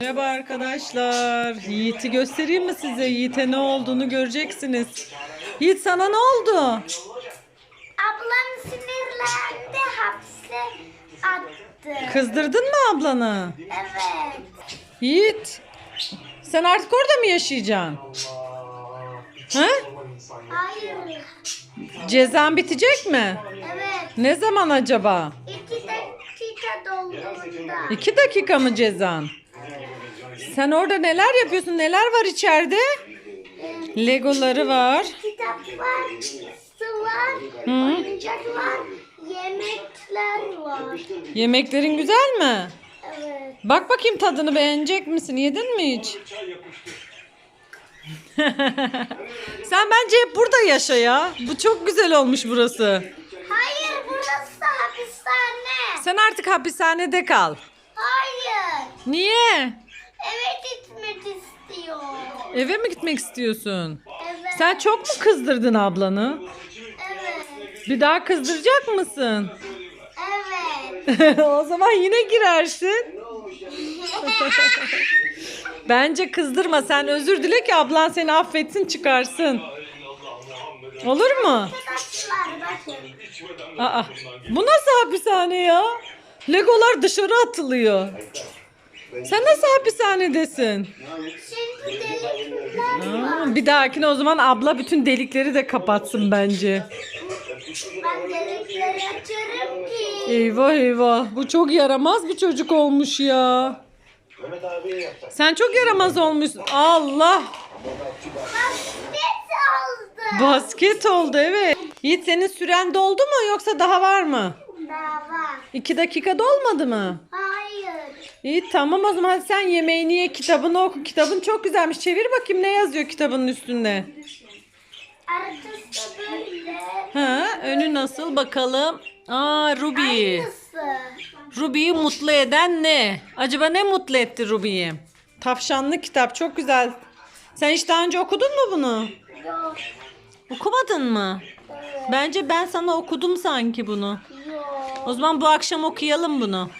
Merhaba arkadaşlar. Yiğit'i göstereyim mi size? Yiğit'e ne olduğunu göreceksiniz. Yiğit sana ne oldu? Ablam sinirlendi hapse attı. Kızdırdın mı ablanı? Evet. Yiğit, sen artık orada mı yaşayacaksın? Ha? Hayır. Cezan bitecek mi? Evet. Ne zaman acaba? İki dakika dolduğunda. İki dakika mı cezan? Sen orada neler yapıyorsun? Neler var içeride? Legoları var. Kitaplar, su var, oyuncaklar, yemekler var. Yemeklerin güzel mi? Evet. Bak bakayım tadını beğenecek misin? Yedin mi hiç? Sen bence hep burada yaşa ya. Bu çok güzel olmuş burası. Hayır burası hapishane. Sen artık hapishanede kal. Hayır. Niye? Eve gitmek istiyor. Eve mi gitmek istiyorsun? Evet. Sen çok mu kızdırdın ablanı? Evet. Bir daha kızdıracak mısın? Evet. o zaman yine girersin. Bence kızdırma. Sen özür dile ki ablan seni affetsin çıkarsın. Olur mu? Aa, bu nasıl hapishane ya? Legolar dışarı atılıyor. Sen nasıl hapishanedesin? Şimdi delikler var. Aa, bir dahakine o zaman abla bütün delikleri de kapatsın bence. Ben delikleri açarım ki. Eyvah eyvah. Bu çok yaramaz bir çocuk olmuş ya. Mehmet abi yapacak. Sen çok yaramaz olmuşsun. Allah. Basket aldı. Basket oldu evet. Yiğit senin süren doldu mu yoksa daha var mı? Daha var. İki dakika dolmadı mı? İyi tamam o zaman sen yemeğini ye kitabını oku. Kitabın çok güzelmiş. Çevir bakayım ne yazıyor kitabının üstünde. Arkası böyle. Ha, önü nasıl bakalım. Aa Ruby. Ruby'yi mutlu eden ne? Acaba ne mutlu etti Ruby'yi? Tavşanlı kitap çok güzel. Sen hiç daha önce okudun mu bunu? Yok. Okumadın mı? Bence ben sana okudum sanki bunu. Yok. O zaman bu akşam okuyalım bunu.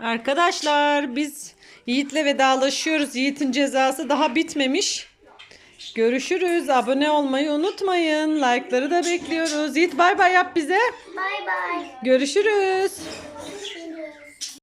Arkadaşlar biz Yiğit'le vedalaşıyoruz. Yiğit'in cezası daha bitmemiş. Görüşürüz. Abone olmayı unutmayın. Like'ları da bekliyoruz. Yiğit bay bay yap bize. Bay bay. Görüşürüz.